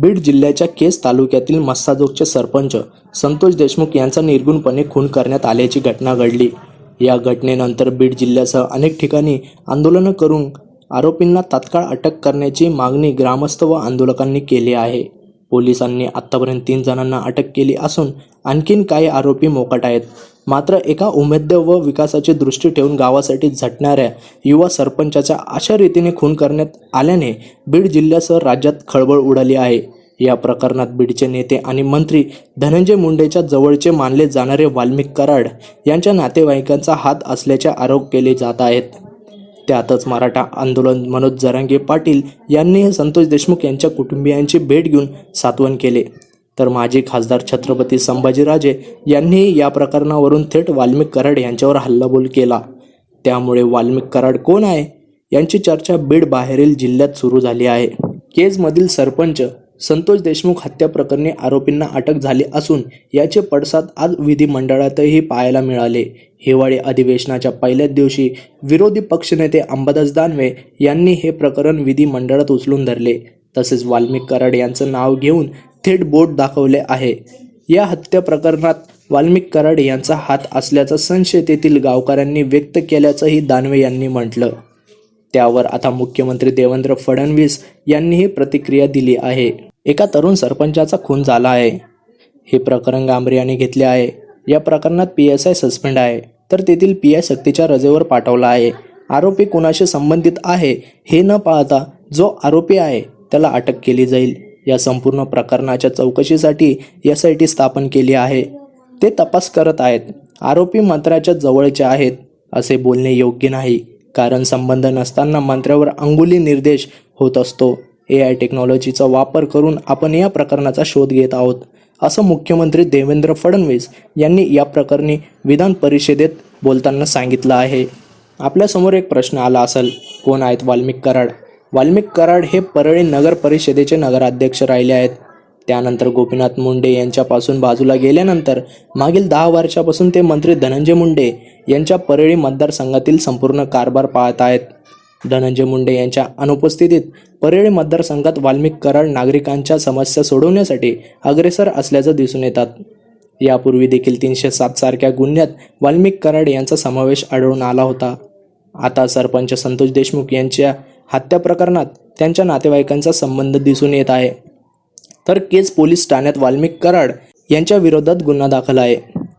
बीड जिल्ह्याच्या केस तालुक्यातील मस्साजोगचे सरपंच संतोष देशमुख यांचा निर्गुणपणे खून करण्यात आल्याची घटना घडली. या घटनेनंतर बीड जिल्ह्यासह अनेक ठिकाणी आंदोलनं करून आरोपींना तात्काळ अटक करण्याची मागणी ग्रामस्थ व आंदोलकांनी केली आहे. पोलिसांनी आत्तापर्यंत तीन जणांना अटक केली असून आणखीन काही आरोपी मोकाट आहेत. मात्र एका उमेद्य व विकासाची दृष्टी ठेवून गावासाठी झटणाऱ्या युवा सरपंचाच्या अशा रीतीने खून करण्यात आल्याने बीड जिल्ह्यासह राज्यात खळबळ उडाली आहे. या प्रकरणात बीडचे नेते आणि मंत्री धनंजय मुंडेच्या जवळचे मानले जाणारे वाल्मिक कराड यांच्या नातेवाईकांचा हात असल्याचे आरोप केले जात आहेत. त्यातच मराठा आंदोलन मनोज जरांगे पाटील यांनी संतोष देशमुख यांच्या कुटुंबियांची भेट घेऊन सात्वन केले. तर माजी खासदार छत्रपती संभाजीराजे यांनीही या प्रकरणावरून थेट वाल्मिक कराड यांच्यावर हल्लाबोल केला. त्यामुळे वाल्मिक कराड कोण आहे? यांची चर्चा बीड बाहेरील जिल्ह्यात सुरू झाली आहे. केजमधील सरपंच संतोष देशमुख हत्या प्रकरणी आरोपींना अटक झाली असून याचे पडसाद आज विधिमंडळातही पाहायला मिळाले. हिवाळी अधिवेशनाच्या पहिल्याच दिवशी विरोधी पक्षनेते अंबादास दानवे यांनी हे प्रकरण विधिमंडळात उचलून धरले. तसेच वाल्मिक कराड यांचं नाव घेऊन थेट बोट दाखवले आहे. या हत्या प्रकरणात वाल्मिक कराड यांचा हात असल्याचा संशय तेथील गावकऱ्यांनी व्यक्त केल्याचंही दानवे यांनी म्हटलं. त्यावर आता मुख्यमंत्री देवेंद्र फडणवीस यांनीही प्रतिक्रिया दिली आहे. एका तरुण सरपंचाचा खून झाला आहे. हे प्रकरण गांभीर्याने घेतले आहे. या प्रकरणात पी एस आय सस्पेंड आहे. तर तेथील पी आय सक्तीच्या रजेवर पाठवला आहे. आरोपी कुणाशी संबंधित आहे हे न पाहता जो आरोपी आहे त्याला अटक केली जाईल. या संपूर्ण प्रकरणाच्या चौकशीसाठी एस आय टी स्थापन केली आहे. ते तपास करत आहेत. आरोपी मंत्र्याच्या जवळचे आहेत असे बोलणे योग्य नाही. कारण संबंध नसताना मंत्र्यावर अंगुली निर्देश होत असतो. ए आय टेक्नॉलॉजीचा वापर करून आपण या प्रकरणाचा शोध घेत आहोत असं मुख्यमंत्री देवेंद्र फडणवीस यांनी या प्रकरणी विधान परिषदेत बोलताना सांगितलं आहे. आपल्यासमोर एक प्रश्न आला असेल कोण आहेत वाल्मिक कराड? वाल्मिक कराड हे परळी नगर परिषदेचे नगराध्यक्ष राहिले आहेत. त्यानंतर गोपीनाथ मुंडे यांच्यापासून बाजूला गेल्यानंतर मागील दहा वर्षापासून ते मंत्री धनंजय मुंडे यांच्या परळी मतदारसंघातील संपूर्ण कारभार पाहत आहेत. धनंजय मुंडे यांच्या अनुपस्थितीत परळी मतदारसंघात वाल्मिक कराड नागरिकांच्या समस्या सोडवण्यासाठी अग्रेसर असल्याचं दिसून येतात. यापूर्वी देखील तीनशे सात सारख्या गुन्ह्यात वाल्मिक कराड यांचा समावेश आढळून आला होता. आता सरपंच संतोष देशमुख यांच्या हत्या प्रकरणात त्यांच्या नातेवाईकांचा संबंध दिसून येत आहे. तर केज पोलीस ठाण्यात वाल्मिक कराड यांच्या विरोधात गुन्हा दाखल आहे.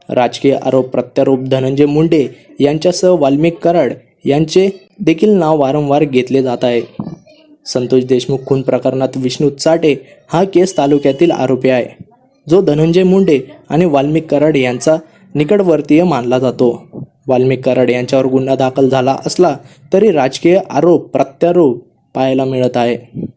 राजकीय आरोप प्रत्यारोप धनंजय मुंडे यांच्यासह वाल्मिक कराड यांचे देखील नाव वारंवार घेतले जात आहे. संतोष देशमुख खून प्रकरणात विष्णू चाटे हा केस तालुक्यातील आरोपी आहे. जो धनंजय मुंडे आणि वाल्मिक कराड यांचा निकटवर्तीय मानला जातो. वाल्मिक कराड यांच्यावर गुन्हा दाखल झाला असला तरी राजकीय आरोप प्रत्यारोप पाहायला मिळत आहे.